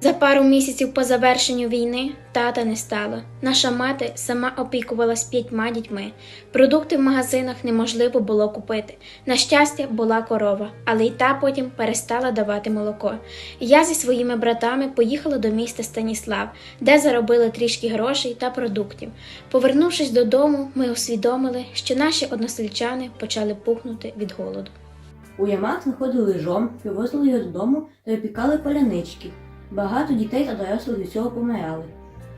За пару місяців по завершенню війни тата не стало. Наша мати сама опікувалась п'ятьма дітьми. Продукти в магазинах неможливо було купити. На щастя, була корова, але й та потім перестала давати молоко. Я зі своїми братами поїхала до міста Станіслав, де заробили трішки грошей та продуктів. Повернувшись додому, ми усвідомили, що наші односельчани почали пухнути від голоду. У ямах знаходили жом, привозили його додому та випікали полянички. Багато дітей та дорослих від цього помирали.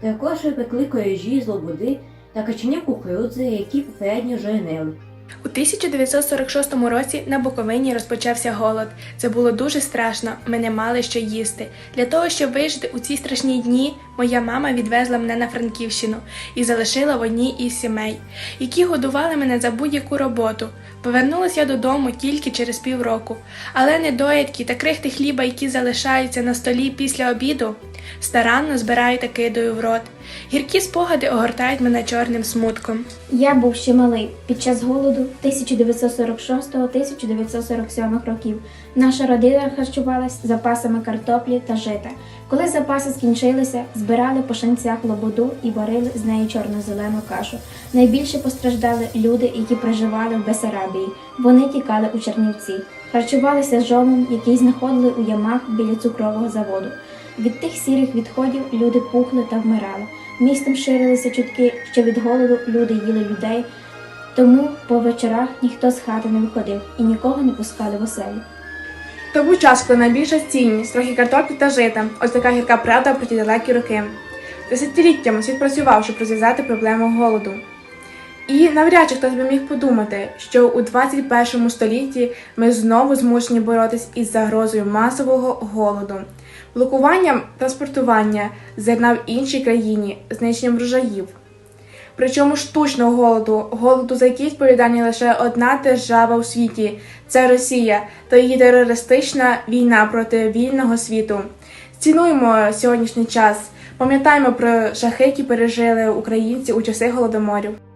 Також випекли корежі з лободи та качення кукурудзи, які попередньо жирнили. У 1946 році на Буковині розпочався голод. Це було дуже страшно. Ми не мали що їсти. Для того, щоб вижити у ці страшні дні, моя мама відвезла мене на Франківщину і залишила в одній із сімей, які годували мене за будь-яку роботу. Повернулася я додому тільки через півроку, але недоїдки та крихти хліба, які залишаються на столі після обіду, старанно збираю та кидаю в рот. Гіркі спогади огортають мене чорним смутком. Я був ще малий під час голоду 1946-1947 років. Наша родина харчувалась запасами картоплі та жита. Коли запаси скінчилися, збирали по шанцях лободу і варили з неї чорно-зелену кашу. Найбільше постраждали люди, які проживали в Бесарабії. Вони тікали у Чернівці, харчувалися жомом, який знаходили у ямах біля цукрового заводу. Від тих сірих відходів люди пухли та вмирали. Містом ширилися чутки, що від голоду люди їли людей, тому по вечорах ніхто з хати не виходив і нікого не пускали в оселю. То був час, коли найбільша цінність, трохи картоплі та жита. Ось така гірка правда про ті далекі роки. Десятиліттями світ працював, щоб розв'язати проблему голоду. І навряд чи хтось би міг подумати, що у 21 столітті ми знову змушені боротись із загрозою масового голоду, блокуванням транспортування зерна в іншій країні, знищенням врожаїв. Причому штучного голоду, голоду, за який відповідальна лише одна держава у світі це Росія та її терористична війна проти вільного світу. Цінуємо сьогоднішній час, пам'ятаємо про жахи, які пережили українці у часи голодоморів.